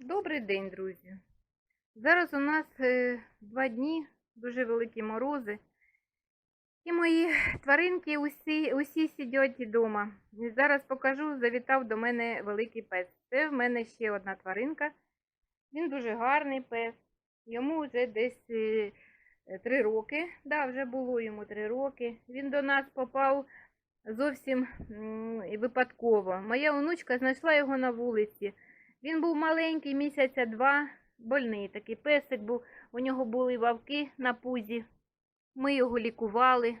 Добрий день, друзі. Зараз у нас е, два дні, дуже великі морози. І мої тваринки усі, усі сидять вдома. І зараз покажу, завітав до мене великий пес. Це в мене ще одна тваринка. Він дуже гарний пес. Йому вже десь е, три роки. Да, вже було йому три роки. Він до нас попав зовсім випадково. Моя онучка знайшла його на вулиці. Він був маленький, місяця два, больний такий песик був. У нього були вавки на пузі. Ми його лікували,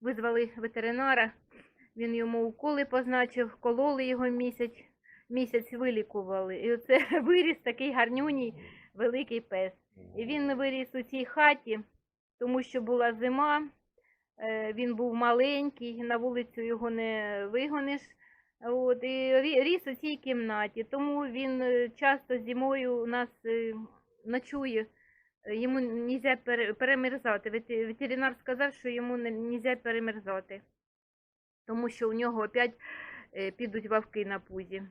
визвали ветеринара. Він йому уколи позначив, кололи його місяць, місяць вилікували. І оце виріс такий гарнюній великий пес. І він виріс у цій хаті, тому що була зима, е, він був маленький, на вулицю його не вигониш. От, і ріс у цій кімнаті, тому він е, часто зимою у нас е, ночує. Йому не можна перемерзати. Вет- Ветеринар сказав, що йому не можна перемерзати, тому що у нього опять е, підуть вавки на пузі.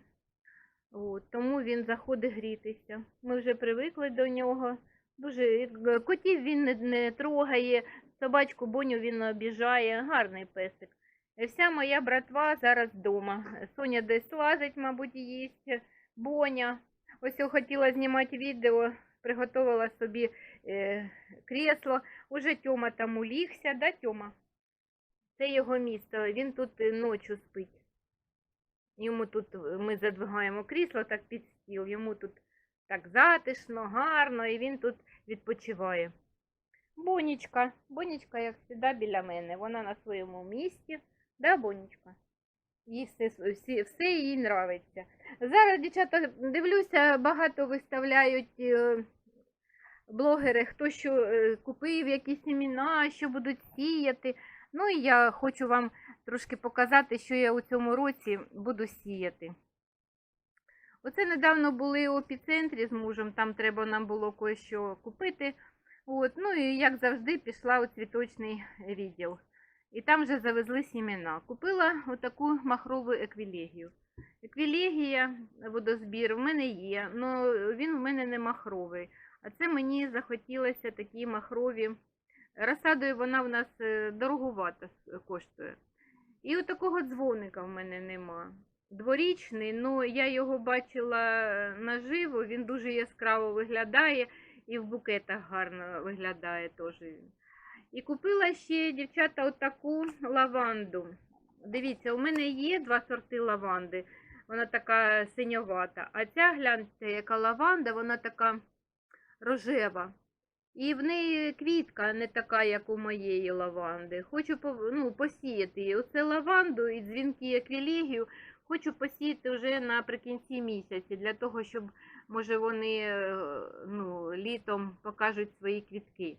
От, тому він заходить грітися. Ми вже привикли до нього. Дуже котів він не, не трогає, собачку Боню він обіжає. Гарний песик. Е, Вся моя братва зараз вдома. Соня десь лазить, мабуть, їсть. Боня. Ось я хотіла знімати відео, приготувала собі е, крісло. Уже Тьома там улігся, да, Тьома? Це його місто. Він тут е, ночі спить. Йому тут е, ми задвигаємо крісло так під стіл. Йому тут так затишно, гарно, і він тут відпочиває. Бонічка, Бонічка, як завжди, біля мене. Вона на своєму місці. Да, Бонічка? Їй все, всі, все їй нравиться. Зараз, дівчата, дивлюся, багато виставляють е, блогери, хто що е, купив, які семіна, що будуть сіяти. Ну і я хочу вам трошки показати, що я у цьому році буду сіяти. Оце недавно були у епіцентрі з мужем, там треба нам було кое-що купити. От, ну і як завжди пішла у цвіточний відділ. І там вже завезли сімена. Купила отаку махрову еквілегію. Еквілегія, водозбір в мене є, але він в мене не махровий. А це мені захотілося такі махрові. Розсадою вона в нас е, дороговато коштує. І от такого дзвоника в мене нема. Дворічний, ну я його бачила е, наживо, він дуже яскраво виглядає і в букетах гарно виглядає теж він. І купила ще, дівчата, отаку лаванду. Дивіться, у мене є два сорти лаванди. Вона така синьовата. А ця, гляньте, яка лаванда, вона така рожева. І в неї квітка не така, як у моєї лаванди. Хочу ну, посіяти її. Оце лаванду і дзвінки еквілегію хочу посіяти вже наприкінці місяця, для того, щоб, може, вони е, ну, літом покажуть свої квітки.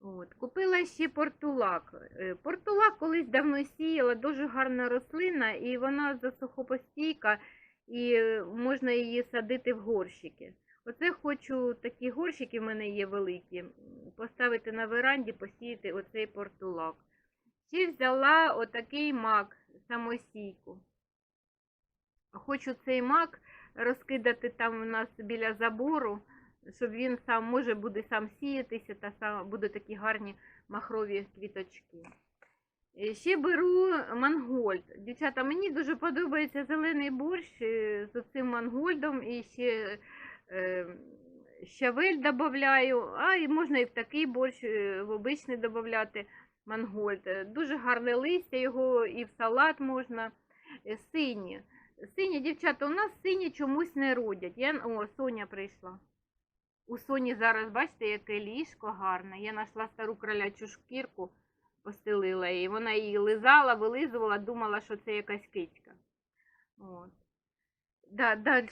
От. Купила ще портулак. Е, Портулак колись давно сіяла, дуже гарна рослина, і вона засухопостійка, і е, можна її садити в горщики. Оце хочу, такі горщики в мене є великі, поставити на веранді, посіяти оцей портулак. Ще взяла отакий мак, самосійку. Хочу цей мак розкидати там у нас біля забору, щоб він сам може буде сам сіятися та сам буде такі гарні махрові квіточки. Е, Ще беру мангольд. Дівчата, мені дуже подобається зелений борщ е, з цим мангольдом і ще е, щавель додаю, а і можна і в такий борщ, в обичний додати мангольд. Дуже гарне листя, його і в салат можна. Сині. Сині, дівчата, у нас сині чомусь не родять. Я... О, Соня прийшла. У Соні зараз, бачите, яке ліжко гарне. Я знайшла стару кролячу шкірку, постелила її. Вона її лизала, вилизувала, думала, що це якась. От. Да, далі.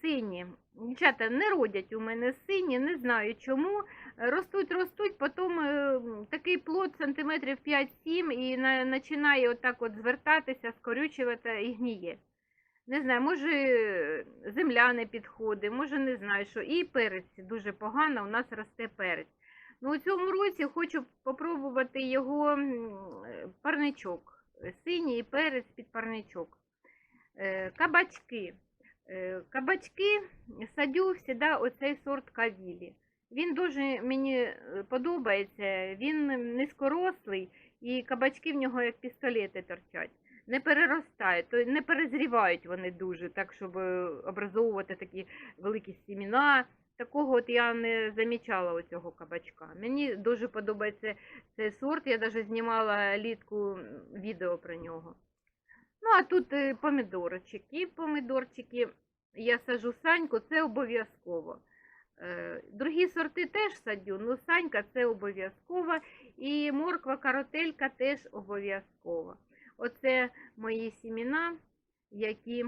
Сині. Дівчата, не родять у мене сині, не знаю чому. Ростуть, ростуть, потім е, такий плод сантиметрів 5-7 і на, починає отак от звертатися, скорючувати і гніє. Не знаю, може е, земля не підходить, може не знаю що. І перець дуже погано, у нас росте перець. Ну, у цьому році хочу попробувати його е, парничок. Синій перець під парничок. Е, Кабачки. Кабачки садю завжди оцей сорт кавілі. Він дуже мені подобається, він низькорослий і кабачки в нього як пістолети торчать. Не переростають, то не перезрівають вони дуже, так щоб е, образовувати такі великі сіміна. Такого от я не замічала у цього кабачка. Мені дуже подобається цей сорт. Я навіть знімала літку відео про нього. Ну, а тут е, помідорчики. Помідорчики я сажу саньку, це обов'язково. Е, Другі сорти теж садю, але санька це обов'язково. І морква каротелька теж обов'язково. Оце мої сіміна, які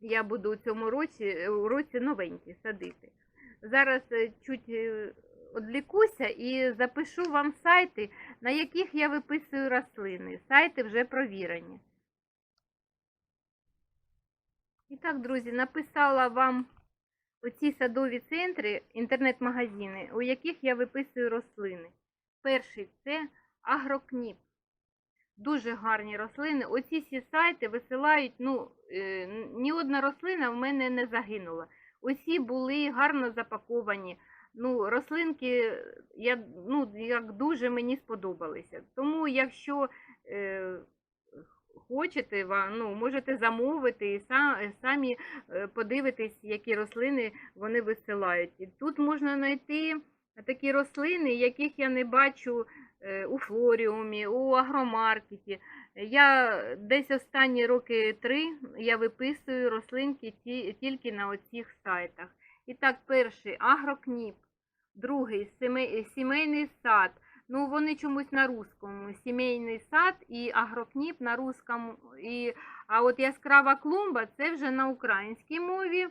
я буду у цьому році, е, році новенькі садити. Зараз е, чуть е, одлікуся і запишу вам сайти, на яких я виписую рослини. Сайти вже провірені. І так, друзі, написала вам оці садові центри, інтернет-магазини, у яких я виписую рослини. Перший це Агрокніп. Дуже гарні рослини. Оці всі сайти висилають, ну, е, ні одна рослина в мене не загинула. Усі були гарно запаковані. Ну, рослинки я, ну, як дуже мені сподобалися. Тому, якщо е, хочете, ну, можете замовити і са- самі е, подивитись, які рослини вони висилають. І тут можна знайти такі рослини, яких я не бачу е, у флоріумі, у агромаркеті. Я десь останні роки три я виписую рослинки ті, тільки на оцих сайтах. І так, перший агрокніп, другий сімей- сімейний сад. Ну, вони чомусь на русскому. Сімейний сад і агрокніп на русскому. І, а от яскрава клумба це вже на українській мові.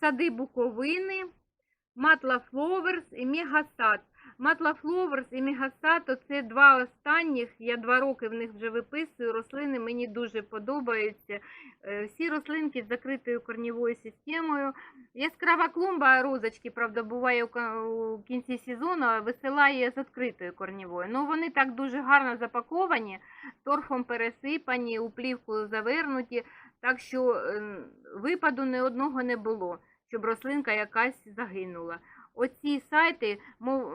Сади Буковини, Матла Фловерс і Мегасад. Матла Фловерс і Мегасад це два останніх. Я два роки в них вже виписую. Рослини мені дуже подобаються. Е, Всі рослинки з закритою корнівою системою. Яскрава клумба розочки, правда, буває у кінці сезону, висилає з відкритою корнівою. Ну вони так дуже гарно запаковані, торфом пересипані, у плівку завернуті, так що е, випаду ні одного не було, щоб рослинка якась загинула. Оці сайти,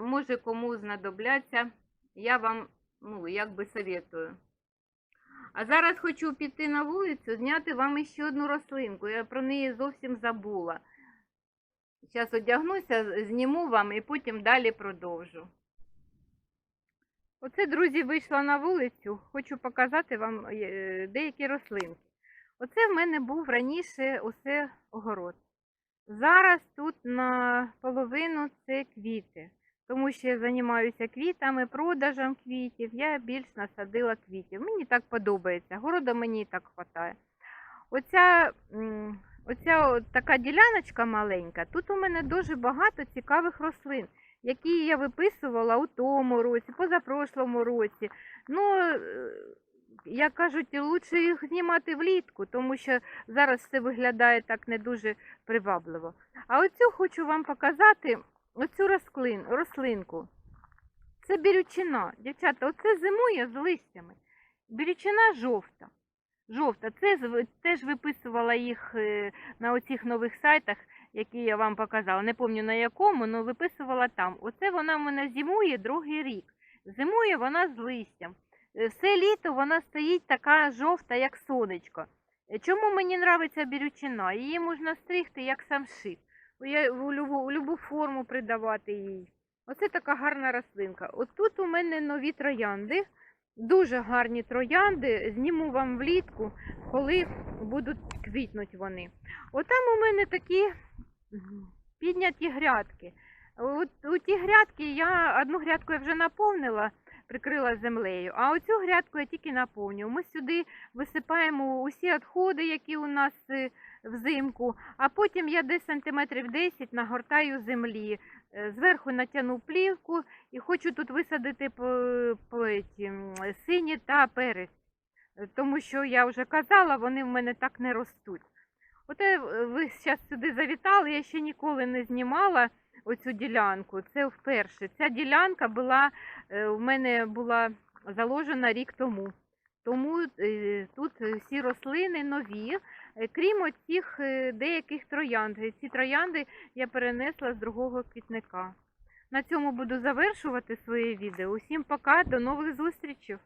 може кому знадобляться, я вам ну, якби советую. А зараз хочу піти на вулицю, зняти вам ще одну рослинку. Я про неї зовсім забула. Зараз одягнуся, зніму вам і потім далі продовжу. Оце, друзі, вийшла на вулицю. Хочу показати вам е, деякі рослинки. Оце в мене був раніше усе огород. Зараз тут наполовину це квіти, тому що я займаюся квітами, продажем квітів. Я більш насадила квітів. Мені так подобається. Города мені так вистачає. Оця, оця така діляночка маленька, тут у мене дуже багато цікавих рослин, які я виписувала у тому році, позапрошлому році. Ну, е, як кажуть, лучше їх знімати влітку, тому що зараз все виглядає так не дуже привабливо. А оцю хочу вам показати оцю рослин, рослинку. Це бірючина. Дівчата, оце зимує з листями. Бірючина жовта. Жовта. Це теж виписувала їх е, на оцих нових сайтах, які я вам показала. Не пам'ятаю на якому, але виписувала там. Оце вона в мене зимує другий рік. Зимує вона з листям. Е, Все літо вона стоїть така жовта, як сонечко. Е, Чому мені подобається бірючина? Її можна стригти як самшит. Я у любу, у любу форму придавати їй. Оце така гарна рослинка. От у мене нові троянди. Дуже гарні троянди. Зніму вам влітку, коли будуть квітнуть вони. Отам у мене такі підняті грядки. От у ті грядки я одну грядку я вже наповнила, прикрила землею, а оцю грядку я тільки наповнюю. Ми сюди висипаємо усі відходи, які у нас е, взимку, а потім я десь сантиметрів 10 нагортаю землі. Е, Зверху натягну плівку і хочу тут висадити сині та перець. Е, Тому що я вже казала, вони в мене так не ростуть. Оте ви зараз сюди завітали, я ще ніколи не знімала оцю ділянку. Це вперше. Ця ділянка була е, в мене була заложена рік тому. Тому е, тут всі рослини нові. Е, Крім оцих деяких троянд. Ці троянди я перенесла з другого квітника. На цьому буду завершувати своє відео. Усім пока, до нових зустрічей!